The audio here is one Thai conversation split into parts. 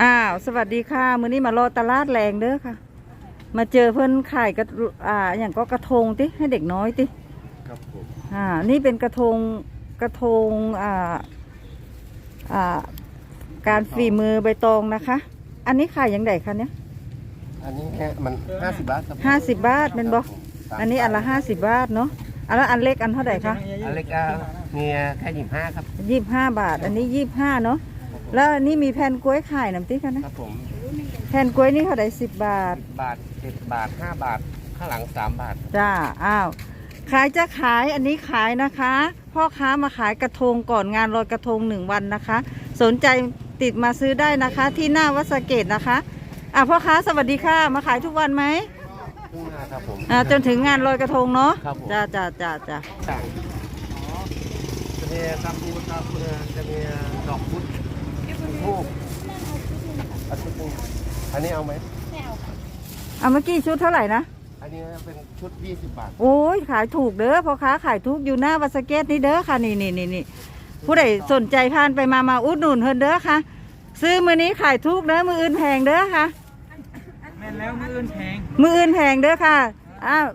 อ้าวสวัสดีค่ะ มื้อนี้มารอตลาดแรงเด้อค่ะ มาเจอเพิ่นขายกระอ่าอย่างก็กระทงติให้เด็กน้อยติครับผมอ่านี่เป็นกระทงกระทงอ่าอ่าการฝีมือใบตองนะคะ อันนี้ขายยังไงคะเนี่ยอันนี้แค่มันห้าสิบบาทครับห้าสิบบาทเป็นบ่ครับผมอันนี้อันละห้าสิบบาทเนาะอันละอันเล็กอันเท่าไหร่คะอันเล็กอะเมียแค่ยี่สิบห้าครับยี่สิบห้าบาท อันนี้ยี่สิบห้าเนาะ แล้วอันนี้มีแผ่นกล้วยขายน้ำติ๊กนะครับผมแผ่นกล้วยนี่เท่าไหร่สิบบาท สิบบาทเจ็ดบาทห้าบาท ข้างหลังสามบาท จ้า อ้าว ขายจะขายอันนี้ขายนะคะ พ่อค้ามาขายกระทงก่อนงานลอยกระทงหนึ่งวันนะคะ สนใจติดมาซื้อได้นะคะ ที่หน้าวัดสะเกตนะคะ อะพ่อค้าสวัสดีค่ะ มาขายทุกวันไหมข้างหน้าครับผม อ่าจนถึงงานลอยกระทงเนาะ ครับผม จ้าจ้าจ้าจ้า ต่างจะมีตะปูตะปูจะมีดอกพุธ ทูบอันนี้อันนี้เอาไหมเอาเมื่อกี้ชุดเท่าไหร่นะอันนี้เป็นชุดยี่สิบบาท โอ้ยขายถูกเด้อพ่อค้าขายถูกอยู่หน้าวัดสะเกตนี่เด้อค่ะนี่นี่นี่นี่ผู้ใดสนใจผ่านไปมามาอุดหนุนเพิ่นเด้อค่ะ ซื้อมือนี้ขายถูกเด้อมืออื่นแพงเด้อค่ะ แม่นแล้วมืออื่นแพงมืออื่นแพงเด้อค่ะอ้าว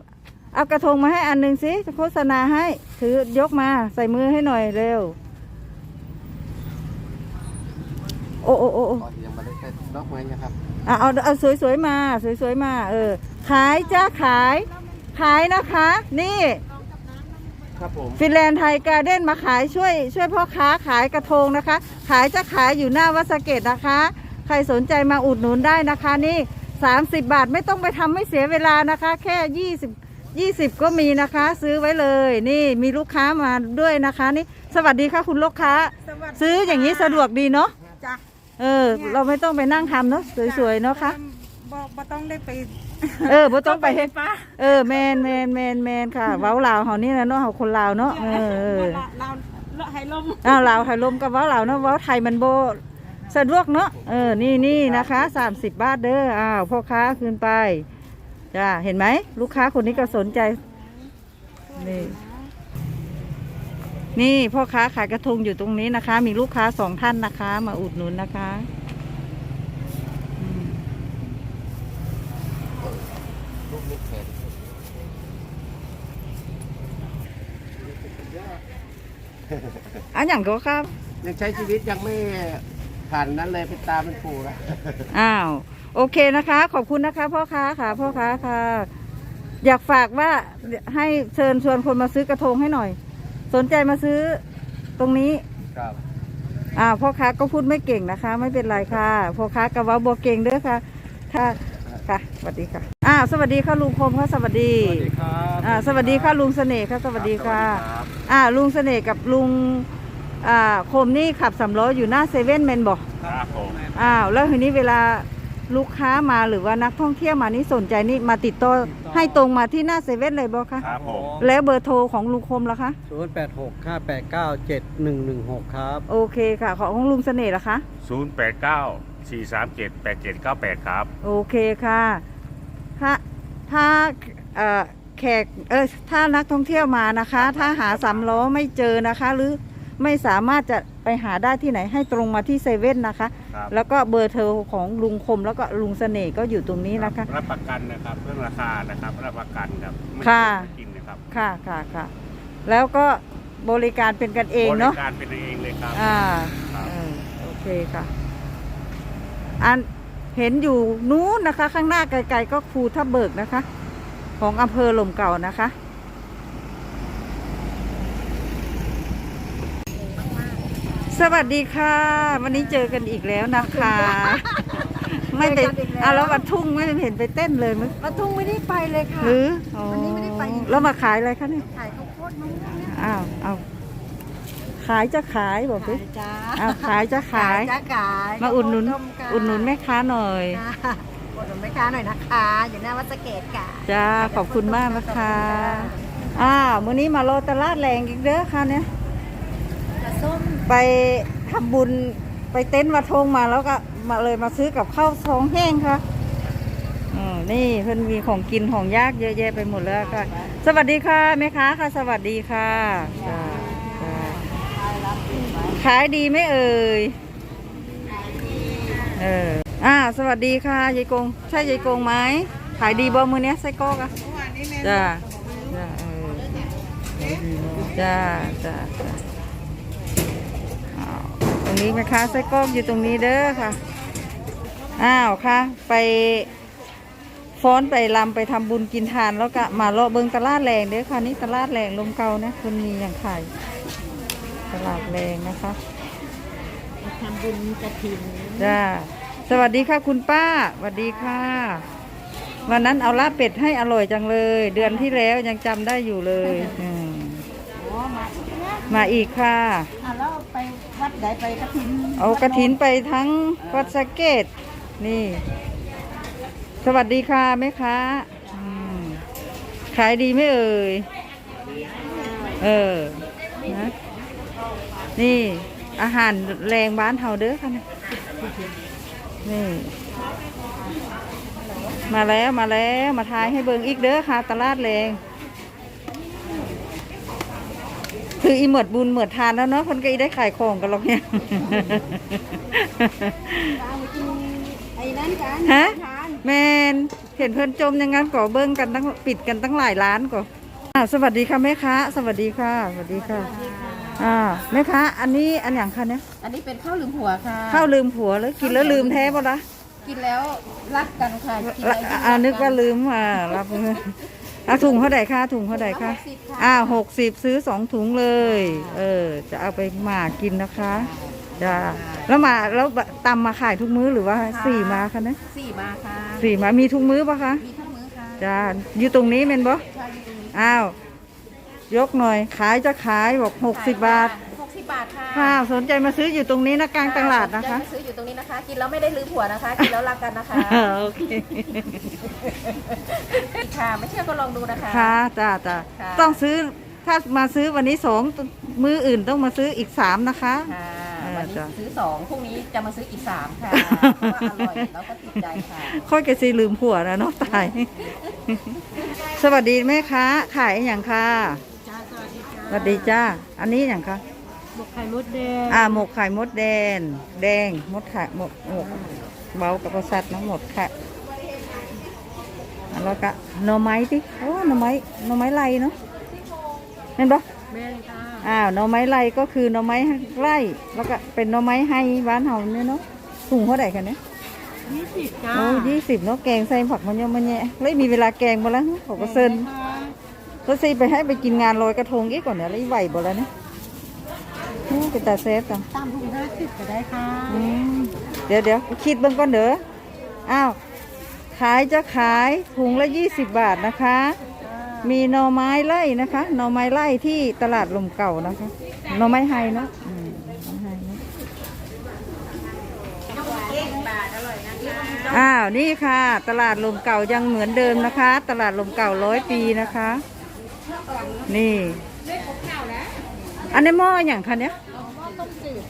เอากระทงมาให้อันหนึ่งสิจะโฆษณาให้ ถือยกมาใส่มือให้หน่อยเร็ว โอ้โอ้โอ้โอ้ก็ยังไม่ได้ใส่ดอกไม้นะครับอะเอาเอาสวยๆมา สวยๆมา เออ ขายจ้าขาย ขายนะคะ นี่ ครับผมฟินแลนด์ไทยการ์เด้นมาขายช่วย ช่วยพ่อค้าขายกระทงนะคะ ขายจะขายอยู่หน้าวัดสะเกตนะคะ ใครสนใจมาอุดหนุนได้นะคะ นี่ 30 บาทไม่ต้องไปทำไม่เสียเวลานะคะ แค่ 20 20 ก็มีนะคะ ซื้อไว้เลย นี่มีลูกค้ามาด้วยนะคะ นี่ สวัสดีค่ะคุณลูกค้าซื้ออย่างนี้สะดวกดีเนาะ จ้ะ เออ เราไม่ต้องไปนั่งทำเนาะสวยๆเนาะคะบ่บ่ต้องได้ไปเออบ่ต้องไปเฮ็ดป้าเออแมนแมนแมนแมนค่ะ เว้าลาวเฮานี่นะเนาะเฮาคนลาวเนาะเออเออเราเราเราให้ลมอ้าวลาวไทยลมกับเว้าลาวเนาะเว้าไทยมันโบสะดวกเนาะเออนี่นี่นะคะ30บาทเด้ออ้าวพ่อค้าคืนไปจ้าเห็นไหมลูกค้าคนนี้ก็สนใจนี่ นี่พ่อค้าขายกระทงอยู่ตรงนี้นะคะ มีลูกค้าสองท่านนะคะ มาอุดหนุนนะคะอืมลูกนิกแขนอันอย่างก็ครับยังใช้ชีวิตยังไม่ผ่านนั้นเลยเป็นตาเป็นปูนะอ้าว โอเคนะคะ ขอบคุณนะคะ พ่อค้าค่ะ พ่อค้าค่ะ อยากฝากว่าให้เชิญชวนคนมาซื้อกระทงให้หน่อย สนใจมาซื้อตรงนี้ ครับอ่าพ่อค้าก็พูดไม่เก่งนะคะ ไม่เป็นไรค่ะพ่อค้ากับว่าบวเก่งเด้อค่ะค่ะค่ะสวัสดีค่ะอ่าสวัสดีค่ะลุงคมค่ะสวัสดีสวัสดีครับอ่าสวัสดีค่ะลุงเสน่ห์ค่ะสวัสดีค่ะรับอ่าลุงเสน่ห์กับลุงอ่าคมนี่ขับสำล้ออยู่หน้าเซเว่นแมนบอกครับผมอ้าวแล้วทีนี้เวลา ลูกค้ามาหรือว่านักท่องเที่ยวมานี่สนใจนี่มาติดต่อให้ตรงมาที่หน้าเซเว่นเลยบ่คะครับผม แล้วเบอร์โทรของลุงคมล่ะคะ ศูนย์แปดหกห้าแปดเก้าเจ็ดหนึ่งหนึ่งหกครับ โอเคค่ะ ของลุงเสน่ห์ล่ะคะ 0 8 9 4 3 7 8 7 9 8 ครับ โอเคค่ะ ถ้าถ้าเอ่อแขกเออถ้านักท่องเที่ยวมานะคะ ถ้าหาสามล้อไม่เจอนะคะ หรือไม่สามารถจะ ไปหาได้ที่ไหนให้ตรงมาที่เซเว่นนะคะ ครับแล้วก็เบอร์โทรของลุงคมแล้วก็ลุงเสน่ห์ก็อยู่ตรงนี้นะคะ รับประกันนะครับเรื่องราคานะครับรับประกันครับไม่ค่ะ โกงไม่กินนะครับค่ะค่ะค่ะแล้วก็บริการเป็นกันเองเนาะบริการเป็นเองเลยครับอ่าครับเออโอเคค่ะ อันเห็นอยู่นู้นนะคะ ข้างหน้าไกลๆก็ภูทับเบิกนะคะ ของอำเภอหลมเก่านะคะ สวัสดีค่ะ วันนี้เจอกันอีกแล้วนะคะ ไม่ไปเจอกันอีกแล้วอะแล้ววันทุ่งไม่เห็นไปเต้นเลยมั้ยปทุมไม่ได้ไปเลยค่ะ หรืออ๋อวันนี้ไม่ได้ไปจริงๆแล้วมาขายอะไรคะเนี่ยขายข้าวโพดมะม่วงเนี่ยอ้าวเอาขายจะขายบอกสิขายจ้าอ้าวขายจะขาย จ้าขายมาอุดหนุน ข้าวโพต้มค่ะอุดหนุนแม่ค้าหน่อย ค่ะอุดหนุนแม่ค้าหน่อยนะคะ อยู่หน้าวัดสะเกตค่ะจ้าขอบคุณมากนะคะ อ้าวมื้อนี้มาโลตลาดแรงอีกเด้อค่ะเนี่ยปลา ส้มไปทำบุญไปเต็นท์วัดทงมาแล้วก็มาเลยมาซื้อกับข้าวซองแห้งค่ะอืมนี่เพิ่นมีของกินของยากเยอะแยะไปหมดแล้วค่ะ สวัสดีค่ะแม่ค้าค่ะ สวัสดีค่ะจ้าจ้าขายดีไหมเอ่ยเอออ่า สวัสดีค่ะยายกง ใช่ยายกงไหมขายดีบ่มือเนี้ยไส้กรอกอะจ้าจ้าเออจ้าจ้าจ้า รงนี้ไหมคะไส้กรอกอยู่ตรงนี้เด้อค่ะ อ้าวค่ะ ไปฟ้อนไปลำไปทำบุญกินทานแล้วก็มาเลาะเบิงตลาดแรงเด้อค่ะนี่ตลาดแรงลมเก่านะคุณมีอย่างขายตลาดแรงนะคะทำบุญกระถิ่นจ้าสวัสดีค่ะคุณป้าสวัสดีค่ะ วันนั้นเอาลาบเป็ดให้อร่อยจังเลย เดือนที่แล้วยังจำได้อยู่เลยอืมอ๋อมา มาอีกค่ะ อะแล้วไปวัดไหนไปกระถิ่นเอากระถินไปทั้งวัดสะเกต นี่ สวัสดีค่ะแม่ค้าอืมขายดีไหมเอ่ย เออนะนี่ อาหารแรงบ้านเฮาเด้อค่ะนะนี่ มาแล้วมาแล้วมาทายให้เบิงอีกเด้อค่ะ ตลาดแรง คืออีเหมิดบุญเหมิดทานแล้วเนาะคนก็อีได้ขายของกันหรอกเนี่ยเอาไปกินไอ้นั่นกันฮะ ทานแมนเห็นเพื่อนจมอย่างนั้นก่อเบิ้งกันตั้งปิดกันตั้งหลายร้านก่ออ่าสวัสดีค่ะแม่ค้าสวัสดีค่ะสวัสดีค่ะอ่าแม่ค้าอันนี้อันอย่างคะเนี่ยอันนี้เป็นข้าวลืมหัวค่ะ ข้าวลืมผัวหรือกินแล้วลืมแท้ป่ะละกินแล้วรักกันค่ะกินละแล้วยิ่งอ่ารันึกว่าลืมอ่ารับ เงินอะถุงเท่าไหร่คะถุงเท่าไหร่คะอ่าหกสิบซื้อสองถุงเลย เออ จะเอาไปหมากินนะคะจ้าแล้วมาแล้วตำมาขายทุกมื้อหรือว่าสี่มาคะเนี่ยสี่มาค่ะสี่มามีทุกมื้อปะคะมีทุกมื้อค่ะจ้าอยู่ตรงนี้เป็นบ่ใช่อยู่ตรงนี้อ้าวยกหน่อยขายจะขายบอกหกสิบบาทหก สิบบาทค่ะค่ะ สนใจมาซื้ออยู่ตรงนี้นะกลางตลาดนะคะ จซื้ออยู่ตรงนี้นะคะ กินแล้วไม่ได้ลืมผัวนะคะ กินแล้วรักกันนะคะโอเค ค่ะ ไม่เชื่อก็ลองดูนะคะ ค่ะจ้าจ้าค่ะ ต้องซื้อถ้ามาซื้อวันนี้สองมืออื่นต้องมาซื้ออีกสามนะคะ ค่ะเออวันนี้จ้ะซื้อสองพรุ่งนี้จะมาซื้ออีกสามค่ะเพราะว่าอร่อยแล้วก็ติดใจค่ะค่อยกระซีลืมผัวนะเนาะตาย สวัสดีแม่ค้าขายอย่างค่ะสวัสดีจ้า อันนี้อย่างค่ะ หมกไข่มดแดงอ่าหมกไข่มดแดง แดงมดไข่หมกหมกเบากับประสัตว์นะหมดค่ะอะแล้วก็หน่อไม้ที่โอ้หน่อไม้หน่อไม้ไล่เนาะเห็นปะแม่ค่ะอ้าวหน่อไม้ไล่ก็คือหน่อไม้ไร่แล้วก็เป็นหน่อไม้ให้บ้านเฮาเนี่ยเนาะถุงเท่าไหร่กันเนี่ยยี่สิบจ้าโอ้ยี่สิบเนาะแกงใส่ผักมันเยอะมันแยะเลยมีเวลาแกงบ่แล้วขอกระเซินก็ซีไปให้ไปกินงานลอยกระทงอีกก่อนเนี่ยแล้วอีไหวบ่แล้วเนี่ย โอ้เป็นตาเซฟจังตามถุงห้าสิบก็ได้ค่ะอืมเดี๋ยวเดี๋ยวคิดเบิ่งก่อนเด้ออ้าวขายจะขายถุงละ 20 บาทนะคะ มีหน่อไม้ไล่นะคะหน่อไม้ไล่ที่ตลาดลมเก่านะคะหน่อไม้ไฮเนาะอืมหน่อไม้ไฮเนาะอ้าวนี่ค่ะ ตลาดลมเก่ายังเหมือนเดิมนะคะ ตลาดลมเก่าร้อยปีนะคะ นี่ อันนี้หม้ออย่างคะเนี้ย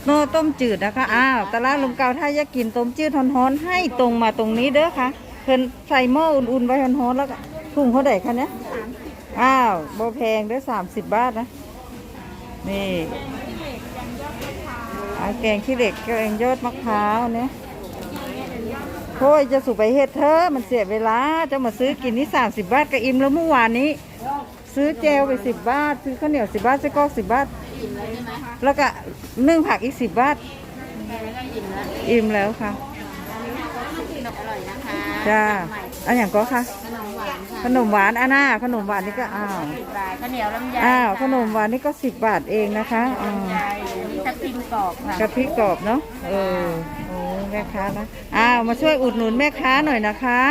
โนต้มจืดนะคะ อ้าวตลาดลมเก่าถ้าอยากกินต้มจืดฮ้อนๆให้ตรงมาตรงนี้เด้อค่ะ เพิ่นใส่หม้ออุ่นๆไว้ฮ้อนๆแล้วก็ถุงเท่าไหร่คะเนี่ยอ้าวบ่แพงเด้อสามสิบบาทนะ นี่แกงขี้เหล็กแกงยอดมะพร้าวเนี่ยโอ้ยจะสุไปเฮ็ดเธอมันเสียเวลาจะมาซื้อกินนี่สามสิบบาทก็อิ่มแล้วเมื่อวานนี้ ซื้อเจลไปสิบบาท ซื้อข้าวเหนียวสิบบาทไส้กรอกสิบบาท แล้วก็นึ่งผักอีกสิบบาทอิ่มแล้วค่ะอร่อยนะคะจ้าอันอย่างก็ค่ะ ขนมหวานค่ะขนมหวานอันน่าขนมหวานนี่ก็อ้าวสิบบาทข้าวเหนียวลำไยอ้าวขนมหวานนี่ก็สิบบาทเองนะคะอ่าลำไยนี่ทับทิมกรอบค่ะกะทิกรอบเนาะเออโอ้แม่ค้านะอ้าวมาช่วยอุดหนุนแม่ค้าหน่อยนะคะ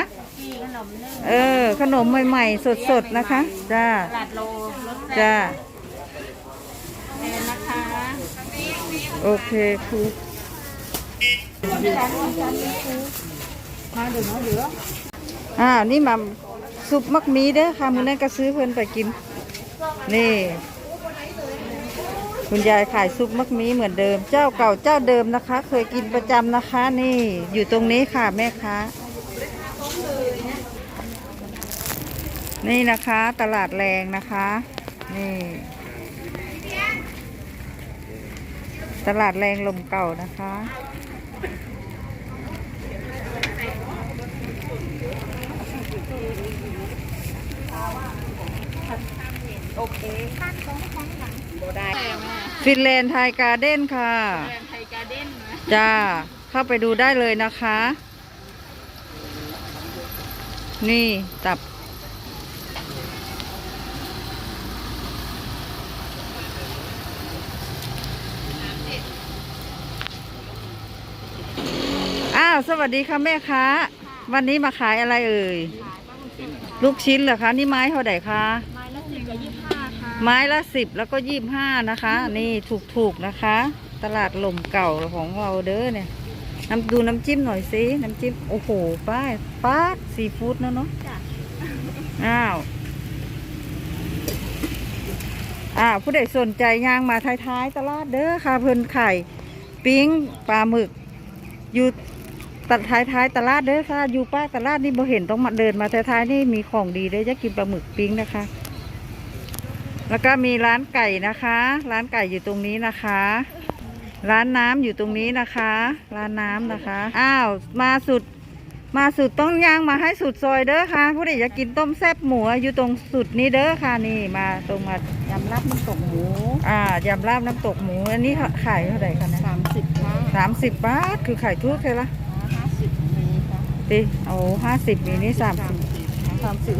ที่ขนมนึ่งเออ ขนมใหม่ๆสดๆนะคะ จ้าตลาดโลรสแซ่จ้า บแทนนะคะ โอเคครูอ้าวนี่มาซุปมักมีเด้อค่ะ มื้อนั้นก็ซื้อเพิ่นไปกิน นี่ คุณยายขายซุปมักมีเหมือนเดิม เจ้าเก่าเจ้าเดิมนะคะ เคยกินประจำนะคะ นี่อยู่ตรงนี้ค่ะแม่ค้านี่นะคะตลาดแรงนะคะ นี่ ตลาดแรงลมเก่านะคะ โอเคได้ฟินแลนด์ไทยการ์เด้นค่ะไทยการ์เด้นนะจ้า เข้าไปดูได้เลยนะคะ นี่ ตับ สวัสดีค่ะแม่ค้าวันนี้มาขายอะไรเอ่ย ลูกชิ้นเหรอคะ นี่ไม้เท่าไหร่คะ ไม้ละสิบกับยี่สิบห้าค่ะ ไม้ละสิบแล้วก็ยี่บห้านะคะ นี่ถูกๆนะคะ ตลาดลมเก่าของเราเด้อเนี่ยน้ำดูน้ำจิ้มหน่อยสิน้ำจิ้มโอ้โหป้ายป้าดซีฟู้ดนะเนาะอ้าวอ้าวผู้ใดสนใจย่างมาท้ายๆตลาดเด้อค่ะเพิ่นไข่ ปิ้งปลาหมึกอยู่ ตัดท้ายๆตลาดเด้อค่ะอยู่ป้ากตลาดนี่บ่เห็นต้องมาเดินมาท้ายๆนี่มีของดีเด้อจะกินปลาหมึกปิ้งนะคะ แล้วก็มีร้านไก่นะคะ ร้านไก่อยู่ตรงนี้นะคะ ร้านน้ำอยู่ตรงนี้นะคะ ร้านน้ำนะคะอ้าวมาสุดมาสุดต้องย่างมาให้สุดซอยเด้อค่ะผู้ใดอยากกินต้มแซ่บหมูอยู่ตรงสุดนี้เด้อค่ะนี่มาตรงมายำลาบน้ำตกหมู อ่ายำลาบน้ำตกหมู อันนี้ขายเท่าไหร่คะนะสามสิบค่ะสามสิบบาทคือขายทุกเลยละห้าสิบมีค่ะ ดิโอ้ห้าสิบมีนี่สามสิบสามสิบ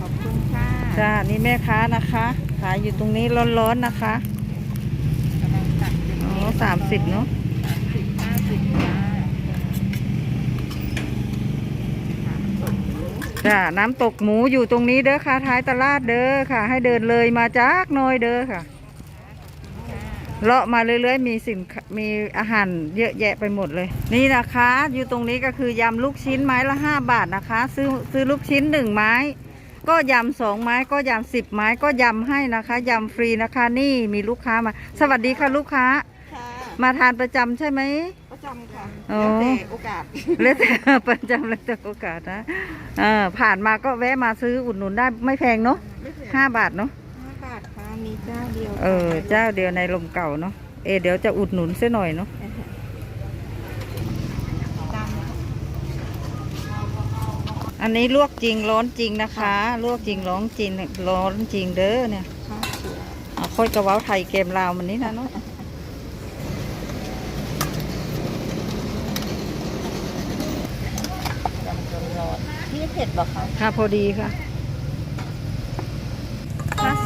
ขอบคุณค่ะจ้านี่แม่ค้านะคะขายอยู่ตรงนี้ร้อนๆนะคะกำลังตัดเป็นอ๋อสามสิบเนาะสิบห้าสิบจ้าจ้าน้ำตกหมูอยู่ตรงนี้เด้อค่ะท้ายตลาดเด้อค่ะ ให้เดินเลยมาจากหน้อยเด้อค่ะ เลาะมาเรื่อยๆ มีสินค้ามีอาหารเยอะแยะไปหมดเลย นี่นะคะ อยู่ตรงนี้ก็คือยำลูกชิ้นไม้ละห้าบาทนะคะ ซื้อซื้อลูกชิ้นหนึ่งไม้ ก็ยำสองไม้ก็ยำสิบไม้ก็ยำให้นะคะยำฟรีนะคะนี่มีลูกค้ามา สวัสดีค่ะลูกค้าค่ะมาทานประจำใช่ไหมประจำค่ะอ๋อแล้วแต่โอกาสแล้วแต่ประจำแล้วแต่โอกาสนะเออผ่านมาก็แวะมาซื้ออุดหนุนได้ไม่แพงเนาะไม่ถึงห้าบาทเนาะห้าบาทค่ะ มีเจ้าเดียวเออ เจ้าเดียวในลมเก่าเนาะ เอะเดี๋ยวจะอุดหนุนเส้หน่อยเนาะตามอันนี้ลวกจริงร้อนจริงนะคะ ลวกจริงร้อนจริงร้อนจริงเด้อเนี่ยข้าวเสืออะค่อยกระเว้าไทยเกมลาวมันนี้นะเนาะจำจนร้อนนี่เผ็ดบอกคะค่ะพอดีค่ะ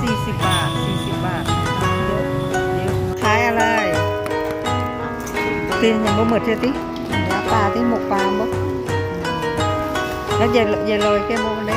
ค่าสี่สิบบาทสี่สิบบาทเยอะเยอะขายอะไรตีนยังบ่หมดเท่าติเนื้อปลาที่หมกปลาบ่แล้วอย่าอย่าลอยแก้โมมันได้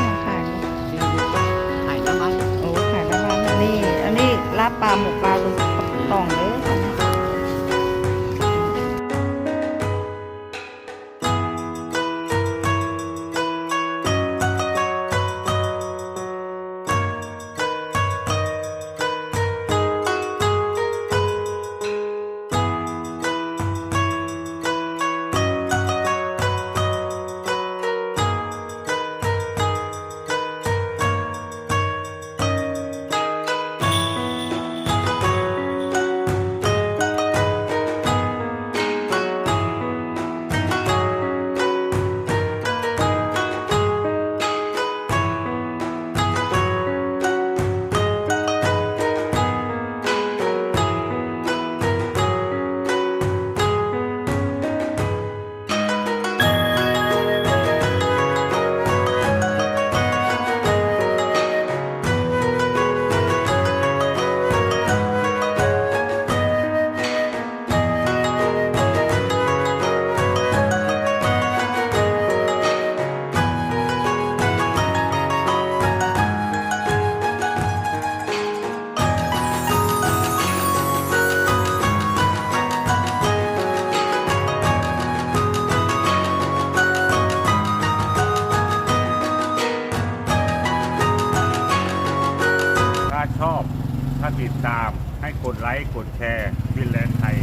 ติดตาม ให้กดไลค์ กดแชร์ฟินแลนด์ไทย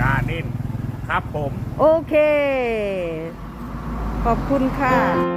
กาเน้นครับผม โอเค ขอบคุณค่ะ